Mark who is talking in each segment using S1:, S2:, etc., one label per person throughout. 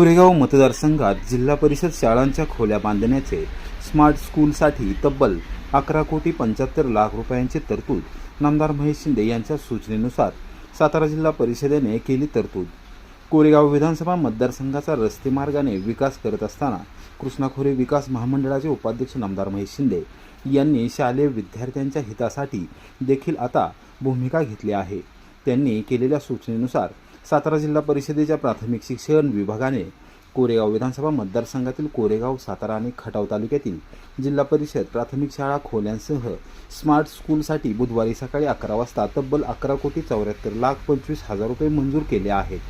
S1: कोरेगाव मतदारसंघात जिल्हा परिषद शाळांच्या खोल्या बांधण्याचे स्मार्ट स्कूलसाठी तब्बल अकरा कोटी पंच्याहत्तर लाख रुपयांची तरतूद नामदार महेश शिंदे यांच्या सूचनेनुसार सातारा जिल्हा परिषदेने केली तरतूद. कोरेगाव विधानसभा मतदारसंघाचा रस्ते मार्गाने विकास करत असताना कृष्णाखोरे विकास महामंडळाचे उपाध्यक्ष नामदार महेश शिंदे यांनी शालेय विद्यार्थ्यांच्या हितासाठी देखील आता भूमिका घेतली आहे. त्यांनी केलेल्या सूचनेनुसार सातारा जिल्हा परिषदेच्या प्राथमिक शिक्षण विभागाने कोरेगाव विधानसभा मतदारसंघातील कोरेगाव सातारा आणि खटाव तालुक्यातील जिल्हा परिषद प्राथमिक शाळा खोल्यांसह स्मार्ट स्कूलसाठी बुधवारी सकाळी अकरा वाजता तब्बल अकरा कोटी चौऱ्याहत्तर लाख पंचवीस हजार रुपये मंजूर केले आहेत.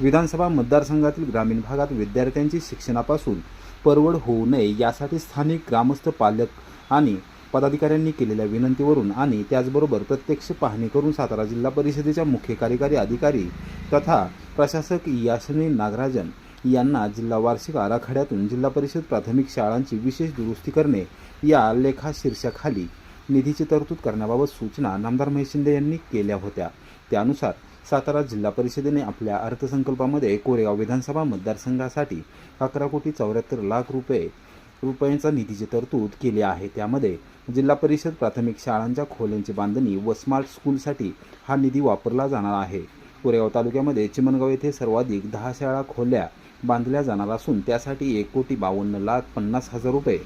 S1: विधानसभा मतदारसंघातील ग्रामीण भागात विद्यार्थ्यांची शिक्षणापासून परवड होऊ नये यासाठी स्थानिक ग्रामस्थ पालक आणि पदाधिकाऱ्यांनी केलेल्या विनंतीवरून आणि त्याचबरोबर प्रत्यक्ष पाहणी करून सातारा जिल्हा परिषदेच्या मुख्य कार्यकारी अधिकारी तथा प्रशासक यासनी नागराजन यांना जिल्हा वार्षिक आराखड्यातून जिल्हा परिषद प्राथमिक शाळांची विशेष दुरुस्ती करणे या लेखा शीर्षाखाली निधीची तरतूद करण्याबाबत सूचना नामदार महेश शिंदे यांनी केल्या होत्या. त्यानुसार सातारा जिल्हा परिषदेने आपल्या अर्थसंकल्पामध्ये कोरेगाव विधानसभा मतदारसंघासाठी अकरा कोटी चौऱ्याहत्तर लाख रुपये रुपयांचा निधीची तरतूद केली आहे. त्यामध्ये जिल्हा परिषद प्राथमिक शाळांच्या खोल्यांची बांधणी व स्मार्ट स्कूलसाठी हा निधी वापरला जाणार आहे. कोरेगाव तालुक्यामध्ये चिमणगाव येथे सर्वाधिक दहा शाळा खोल्या बांधल्या जाणार असून त्यासाठी एक कोटी बावन्न लाख पन्नास हजार रुपये.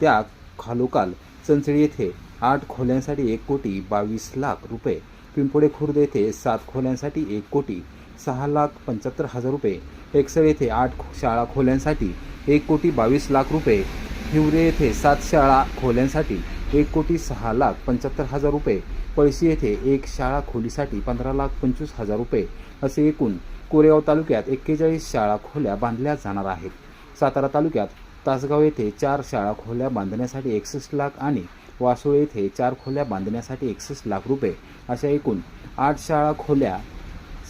S1: त्या खालोखाल चंचळी येथे आठ खोल्यांसाठी एक कोटी बावीस लाख रुपये. पिंपोडे खुर्द येथे सात खोल्यांसाठी एक कोटी सहा लाख पंच्याहत्तर हजार रुपये. एकसळ येथे आठ शाळा खोल्यांसाठी एक कोटी बावीस लाख रुपये. हिवरे येथे सात शाळा खोल्यांसाठी एक कोटी सहा लाख पंच्याहत्तर हजार रुपये. पळशी येथे एक शाळा खोलीसाठी पंधरा लाख पंचवीस हजार रुपये. असे एकूण कोरेगाव तालुक्यात एक्केचाळीस शाळा खोल्या बांधल्या जाणार आहेत. सातारा तालुक्यात तासगाव येथे चार शाळा खोल्या बांधण्यासाठी एकसष्ट लाख आणि वासोळ येथे चार खोल्या बांधण्यासाठी एकसष्ट लाख रुपये अशा एकूण आठ शाळा खोल्या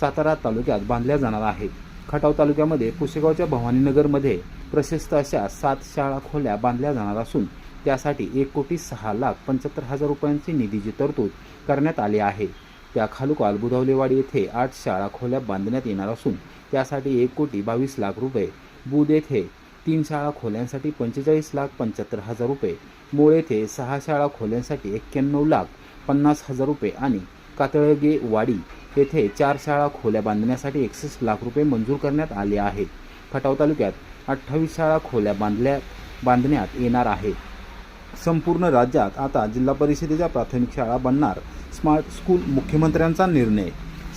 S1: सातारा तालुक्यात बांधल्या जाणार आहेत. खटाव तालुक्यामध्ये पुसेगावच्या भवानीनगरमध्ये प्रशस्त अशा सात शाळा खोल्या बांधल्या जाणार असून त्यासाठी एक कोटी सहा लाख पंच्याहत्तर हजार रुपयांची निधीची तरतूद करण्यात आली आहे. त्या खालोखाल बुधावलेवाडी येथे आठ शाळा खोल्या बांधण्यात येणार असून त्यासाठी एक कोटी बावीस लाख रुपये. बुध येथे तीन शाळा खोल्यांसाठी पंचेचाळीस लाख पंच्याहत्तर हजार रुपये. मूळ येथे सहा शाळा खोल्यांसाठी एक्क्याण्णव लाख पन्नास हजार रुपये आणि कातळगे वाडी येथे चार शाळा खोल्या बांधण्यासाठी एकसष्ट लाख रुपये मंजूर करण्यात आले आहेत. खटाव तालुक्यात अठ्ठावीस शाळा खोल्या बांधल्या बांधण्यात येणार आहेत. संपूर्ण राज्यात आता जिल्हा परिषदेच्या प्राथमिक शाळा बनणार. स्मार्ट स्कूल मुख्यमंत्र्यांचा निर्णय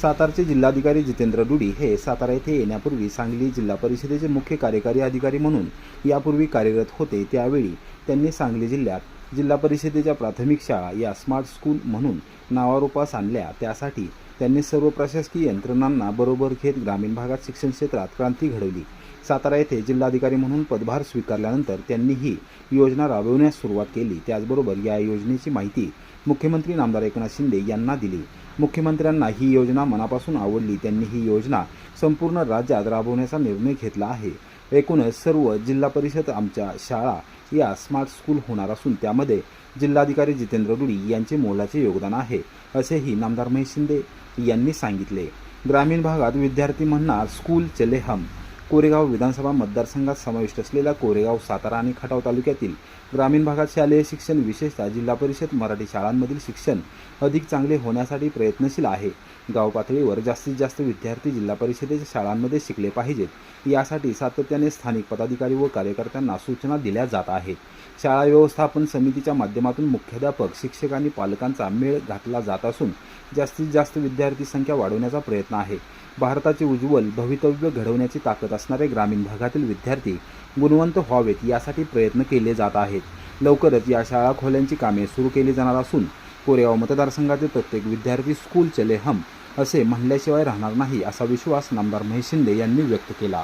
S1: सातारचे जिल्हाधिकारी जितेंद्र डुडी हे सातारा येथे येण्यापूर्वी सांगली जिल्हा परिषदेचे मुख्य कार्यकारी अधिकारी म्हणून यापूर्वी कार्यरत होते. त्यावेळी त्यांनी सांगली जिल्ह्यात जिल्हा परिषदेच्या प्राथमिक शाळा या स्मार्ट स्कूल म्हणून नावारोपास आणल्या. त्यासाठी त्यांनी सर्व प्रशासकीय यंत्रणांना बरोबर घेत ग्रामीण भागात शिक्षण क्षेत्रात क्रांती घडवली. सातारा येथे जिल्हाधिकारी म्हणून पदभार स्वीकारल्यानंतर त्यांनी ही योजना राबवण्यास सुरुवात केली. त्याचबरोबर या योजनेची माहिती मुख्यमंत्री नामदार एकनाथ शिंदे यांना दिली. मुख्यमंत्र्यांना ही योजना मनापासून आवडली. त्यांनी ही योजना संपूर्ण राज्यात राबवण्याचा निर्णय घेतला आहे. एकूणच सर्व जिल्हा परिषद आमच्या शाळा या स्मार्ट स्कूल होणार असून त्यामध्ये जिल्हाधिकारी जितेंद्र रुडी यांचे मोलाचे योगदान आहे असेही नामदार महेश शिंदे यांनी सांगितले. ग्रामीण भागात विद्यार्थी म्हणणार स्कूल चले हम. कोरेगाव विधानसभा मतदारसंघात समाविष्ट असलेल्या कोरेगाव सातारा आणि खटाव तालुक्यातील ग्रामीण भागात शालेय शिक्षण विशेषतः जिल्हा परिषद मराठी शाळांमधील शिक्षण अधिक चांगले होण्यासाठी प्रयत्नशील आहे. गाव पातळीवर जास्तीत जास्त विद्यार्थी जिल्हा परिषदेच्या शाळांमध्ये शिकले पाहिजेत. यासाठी सातत्याने स्थानिक पदाधिकारी व कार्यकर्त्यांना सूचना दिल्या जात आहेत. शाळा व्यवस्थापन समितीच्या माध्यमातून मुख्याध्यापक शिक्षक आणि पालकांचा मेळ घातला जात असून जास्तीत जास्त विद्यार्थी संख्या वाढवण्याचा प्रयत्न आहे. भारताचे उज्ज्वल भवितव्य घडवण्याची ताकद असणारे ग्रामीण भागातील विद्यार्थी गुणवंत व्हावेत यासाठी प्रयत्न केले जात आहेत. लवकरच या शाळा खोल्यांची कामे सुरू केली जाणार असून कोरेगाव मतदारसंघातील प्रत्येक विद्यार्थी स्कूल चले हम असे म्हणल्याशिवाय राहणार नाही असा विश्वास नामदार महेश शिंदे यांनी व्यक्त केला.